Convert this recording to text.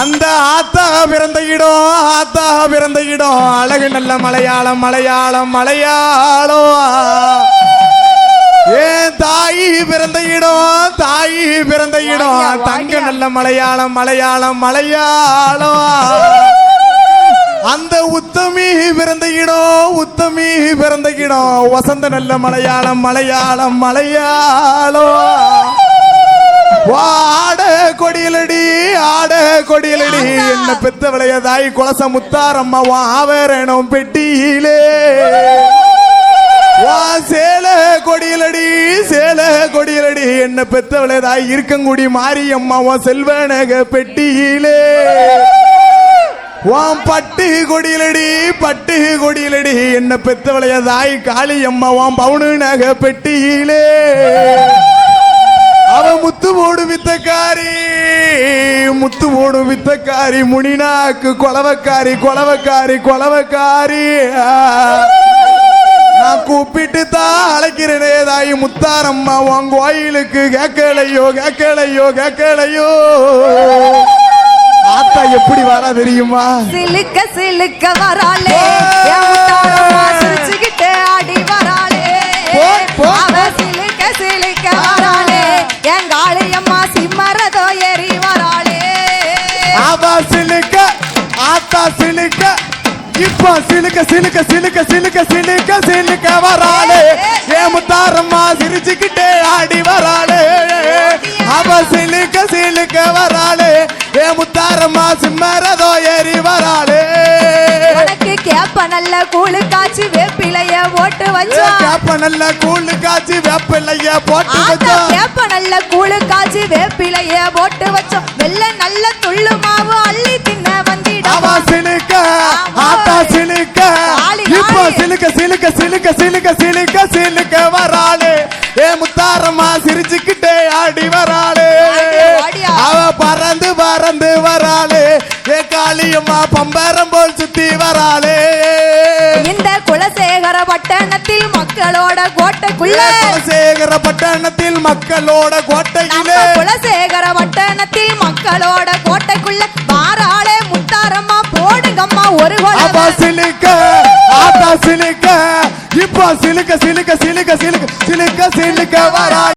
அந்த ஆத்தா பிறந்த இடம் ஆத்தா பிறந்த இடம். அழகு நல்ல மலையாளம் மலையாளம் மலையாளம் ஏன் தாயி பிறந்த இடம் தாயி பிறந்த இடம். தங்க நல்ல மலையாளம் மலையாளம் மலையாளம் அந்த உத்தமி பிறந்த இடம் உத்தமி பிறந்த இடம். வசந்த நல்ல மலையாளம் மலையாளம் மலையாளம் வாட கொடியலடி ஆட கொடியலடி. என்ன பெத்தவளைய தாய் குலச முத்தாரம்மா வா ஆவரணம் பெட்டியிலே. வா சேல கொடியலடி சேல கொடியலடி. என்ன பெத்தவளைய தாய் இருக்கங்குடி மாரியம்மா வா செல்வனக பெட்டியிலே. வாம் பட்டு கொடியலடி பட்டு கொடியலடி. என்ன பெத்தவளைய தாய் காளியம்மா வாம் பவுனு நக பெட்டியிலே. அவ முத்து போடு போடு வித்தக்காரி முனினாக்கு கொலவக்காரி கொலவக்காரி கொலவக்காரி. நான் கூப்பிட்டு தான் அழைக்கிறேனே தாய் முத்தாரம்மா உன் கோயிலுக்கு கேட்கலையோ கேட்கலையோ கேட்கலையோ ஆத்தா எப்படி வரா தெரியுமா? சிலுக்க சிலுக்க வராளே. சிரிச்சுக்கிட்டு ஆடி வராளே. அவ சிலுக்க சிலுக்க வராளே. என் காளியம்மா சிம்மரதோ ஏறி ஆத்தா சிலுக்க இப்ப சிலுக்க சிலுக்க சிலுக்க சிலுக்க சிலுக்க சிலுக்க வராளே. ஏ முத்தாரம்மா சிரிச்சுக்கிட்டே ஆடி வராளே. அவ சிலுக்க சிலுக்க வராளே. ஏ முத்தாரம்மா சிம்மரதோ ஏறி வராளே. கேப்ப நல்ல கூழு காய்ச்சி வேப்பிலைய போட்டு வச்சா. கேப்ப நல்ல கூழு காய்ச்சி வேப்பிள்ளைய போட்டு வச்சோம் கேப்ப நல்ல கூழு காய்ச்சி வேப்பிலைய போட்டு வச்சோம் வெள்ள நல்ல துள்ளு மாவு அள்ளி அவ சிலுக்க ஆத்தா சிலுக்க இப்ப. சிலுக்க சிலுக்க சிலுக்க சிலுக்க சிலுக்க சிலுக்க வராளே. ஏ முத்தாரம்மா சிரிச்சுக்கிட்டே ஆடி வராளே. அவ பறந்து பறந்து வராளே. ஏ காளியம்மா பம்பரம் போல் சுத்தி வராளே. இந்த குலசேகர பட்டணத்தில் மக்களோட கோட்டைக்குள்ள. சேகர பட்டணத்தில் மக்களோட கோட்டையிலே. குலசேகர பட்டணத்தில் மக்களோட கோட்டைக்குள்ள.